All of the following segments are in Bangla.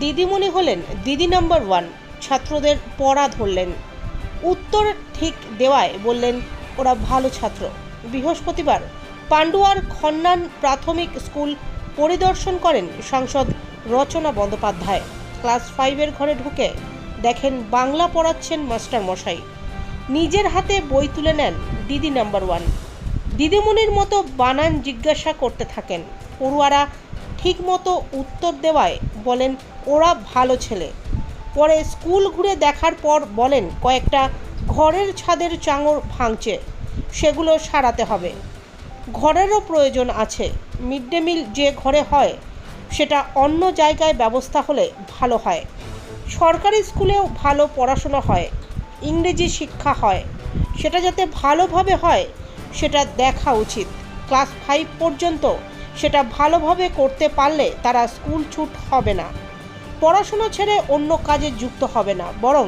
দিদিমণি হলেন দিদি নাম্বার ওয়ান। ছাত্রদের পড়া ধরলেন। উত্তর ঠিক দেওয়ায় বললেন, ওরা ভালো ছাত্র। বৃহস্পতিবার পান্ডুয়ার খন্নান প্রাথমিক স্কুল পরিদর্শন করেন সাংসদ রচনা বন্দ্যোপাধ্যায়। ক্লাস ফাইভের ঘরে ঢুকে দেখেন বাংলা পড়াচ্ছেন মাস্টার মশাই। নিজের হাতে বই তুলে নেন দিদি নাম্বার ওয়ান। দিদিমণির মতো বানান জিজ্ঞাসা করতে থাকেন। পড়ুয়ারা ঠিকমতো উত্তর দেওয়ায় বলেন ওরা ভালো ছেলে। পরে স্কুল ঘুরে দেখার পর বলেন, কয়েকটা ঘরের ছাদের চাঙর ভাঙছে সেগুলো সারাতে হবে। ঘরেরও প্রয়োজন আছে। মিড ডে মিল যে ঘরে হয়, সেটা অন্য জায়গায় ব্যবস্থা হলে ভালো হয়। সরকারি স্কুলেও ভালো পড়াশোনা হয়, ইংরেজি শিক্ষা হয়। সেটা যাতে ভালোভাবে হয়, সেটা দেখা উচিত। ক্লাস ফাইভ পর্যন্ত সেটা ভালোভাবে করতে পারলে তারা স্কুল ছুট হবে না। পড়াশুনো ছেড়ে অন্য কাজে যুক্ত হবে না বরং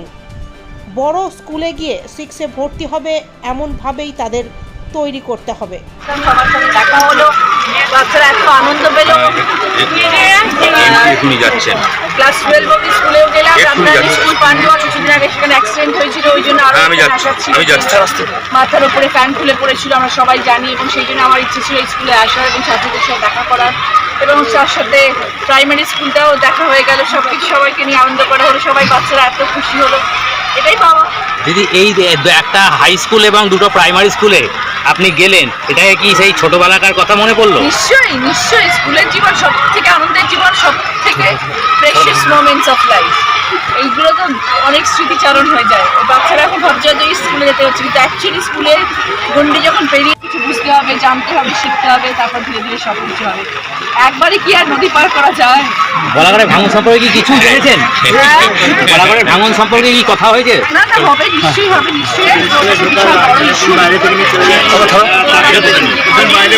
বড় স্কুলে গিয়ে সিক্সে ভর্তি হবে এমনভাবেই তাদের তৈরি করতে হবে সবার সাথে দেখা হলো বাচ্চারা এত আনন্দ পেল এখনই যাচ্ছেন ক্লাস টুয়েলভ অব্দি স্কুলেও গেলাম এক্ষুনি স্কুল পান্ডুয়া কিছুদিন আগে সেখানে অ্যাক্সিডেন্ট হয়েছিল ওই জন্য আরও হ্যাঁ। আমি যাচ্ছি। মাথার উপরে ফ্যান খুলে পড়েছিল আমরা সবাই জানি এবং সেই জন্য আমার ইচ্ছে ছিল স্কুলে আসার এবং ছাত্রদের সাথে দেখা করার এবং তার সাথে প্রাইমারি স্কুলটাও দেখা হয়ে গেল সব কিছু সবাইকে নিয়ে আনন্দ করা হলো সবাই বাচ্চারা এত খুশি হলো। এটাই পাওয়া। দিদি এই যে একটা হাই স্কুল এবং দুটো প্রাইমারি স্কুলে আপনি গেলেন এটাকে কি সেই ছোটবেলাকার কথা মনে পড়ল? নিশ্চয়ই নিশ্চয়ই। স্কুলের জীবন সব থেকে আনন্দের জীবন সব স্মৃতিচারণ হয়ে যায়। ওই বাচ্চারা এখন ভাবছে যে স্কুলে যেতে হচ্ছে কিন্তু অ্যাকচুয়ালি স্কুলের গন্ডি যখন পেরিয়ে কিছু বুঝতে হবে জানতে হবে শিখতে হবে তারপর ধীরে ধীরে সব কিছু হবে। একবারে কি আর নদী পার করা যায়? বলাগড়ের ভাঙন সম্পর্কে কি কিছু জেনেছেন? হ্যাঁ। বলাগড়ের ভাঙন সম্পর্কে কি কথা হয়েছে? না না হবে নিশ্চয়ই হবে নিশ্চয়ই। বাইরে